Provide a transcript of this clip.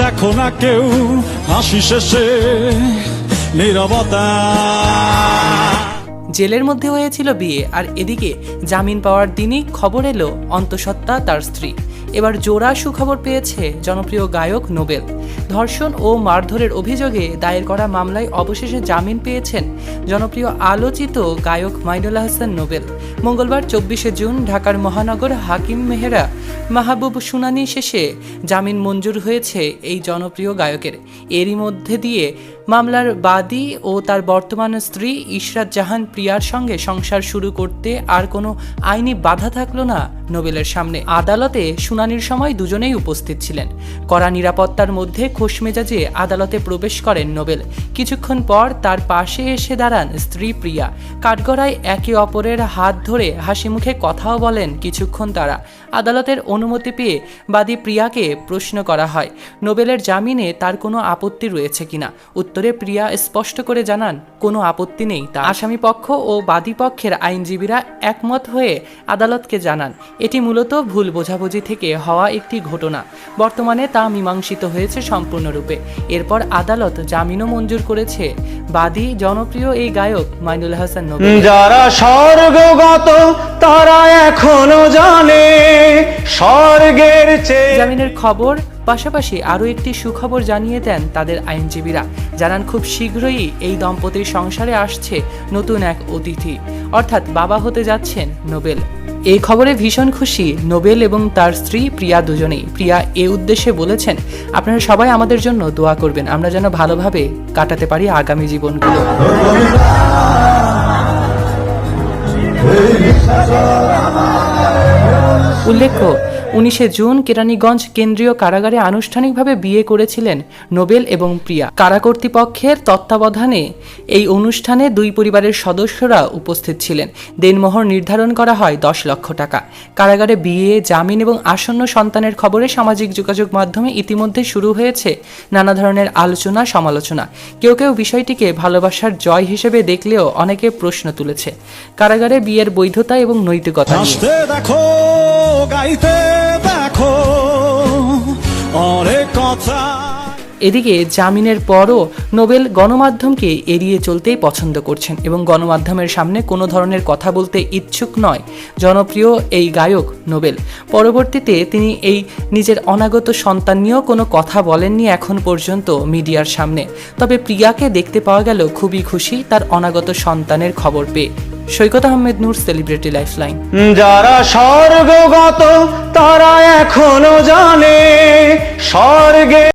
দেখো না কেউ হাসি শেষে নীরবতা। জেলের মধ্যে হয়েছিল বিয়ে আর এদিকে জামিন পাওয়ার দিনই খবর এলো অন্তঃসত্ত্বা তার স্ত্রী। এবার জোড়া সুখবর পেয়েছে জনপ্রিয় গায়ক নোবেল। ধর্ষণ ও মারধরের অভিযোগে দায়ের করা মামলায় অবশেষে জামিন পেয়েছেন জনপ্রিয় আলোচিত গায়ক মাইনুল হাসান নোবেল। মঙ্গলবার চব্বিশে জুন ঢাকার মহানগর হাকিম মেহেরা মাহবুব শুনানি শেষে জামিন মঞ্জুর হয়েছে এই জনপ্রিয় গায়কের। এরই মধ্যে দিয়ে মামলার বাদী ও তার বর্তমান স্ত্রী ইশরাত জাহান প্রিয়ার সঙ্গে সংসার শুরু করতে আর কোনো আইনি বাধা থাকল না। নোবেলের সামনে। আদালতে শুনানির সময় দুজনেই উপস্থিত ছিলেন। কড়া নিরাপত্তার মধ্যে খোশমেজাজে আদালতে প্রবেশ করেন নোবেল। কিছুক্ষণ পর তার পাশে এসে দাঁড়ান স্ত্রী প্রিয়া। কাঠগড়ায় একে অপরের হাত ধরে হাসি মুখে কথাও বলেন কিছুক্ষণ তারা। আদালতের অনুমতি পেয়ে বাদী প্রিয়াকে প্রশ্ন করা হয়, নোবেলের জামিনে তার কোনো আপত্তি রয়েছে কিনা? উত্তরে প্রিয়া স্পষ্ট করে জানান, কোনো আপত্তি নেই তা আসামি পক্ষ ও বাদী পক্ষের আইনজীবীরা একমত হয়ে আদালতকে জানান এটি মূলত ভুল বোঝাবুঝি থেকে হওয়া একটি ঘটনা। বর্তমানে তা মীমাংসিত হয়েছে সম্পূর্ণরূপে। এরপর আদালত জামিনও মঞ্জুর করেছে। বাদী জনপ্রিয় এই গায়ক মাইনুল হাসান নবী যারা স্বর্গগত তারা এখনও জানে স্বর্গের চেয়ে জামিনের খবর পাশাপাশি আরও একটি সুখবর জানিয়ে দেন তাদের আইনজীবীরা। জানান, খুব শীঘ্রই এই দম্পতির সংসারে আসছে নতুন এক অতিথি। অর্থাৎ বাবা হতে যাচ্ছেন নোবেল। এই খবরে ভীষণ খুশি নোবেল এবং তার স্ত্রী প্রিয়া দুজনেই। প্রিয়া এ উদ্দেশ্যে বলেছেন, আপনারা সবাই আমাদের জন্য দোয়া করবেন। আমরা যেন ভালোভাবে কাটাতে পারি আগামী জীবনগুলো। উল্লেখ্য উনিশে জুন কেরানীগঞ্জ কেন্দ্রীয় কারাগারে আনুষ্ঠানিকভাবে বিয়ে করেছিলেন নোবেল এবং প্রিয়া। কারা কর্তৃপক্ষের তত্ত্বাবধানে এই অনুষ্ঠানে দুই পরিবারের সদস্যরা উপস্থিত ছিলেন। দেনমোহর নির্ধারণ করা হয় দশ লক্ষ টাকা। কারাগারে বিয়ে, জামিন এবং আসন্ন সন্তানের খবরে সামাজিক যোগাযোগ মাধ্যমে ইতিমধ্যে শুরু হয়েছে নানা ধরনের আলোচনা, সমালোচনা। কেউ কেউ বিষয়টিকে ভালোবাসার জয় হিসেবে দেখলেও অনেকে প্রশ্ন তুলেছে। কারাগারে বিয়ের বৈধতা এবং নৈতিকতা দেখো, গাইতে এদিকে জামিনের পরও নোবেল গণমাধ্যমকে এড়িয়ে চলতেই পছন্দ করছেন এবং গণমাধ্যমের সামনে কোনো ধরনের কথা বলতে ইচ্ছুক নয়। জনপ্রিয় এই গায়ক নোবেল। পরবর্তীতে তিনি এই নিজের অনাগত সন্তান নিয়েও কোনো কথা বলেননি এখন পর্যন্ত মিডিয়ার সামনে। তবে প্রিয়াকে দেখতে পাওয়া গেল খুবই খুশি তার অনাগত সন্তানের খবর পেয়ে। Saikat Ahmed Noor, celebrity lifeline. যারা স্বর্গগত তারা এখনও জানে, স্বর্গে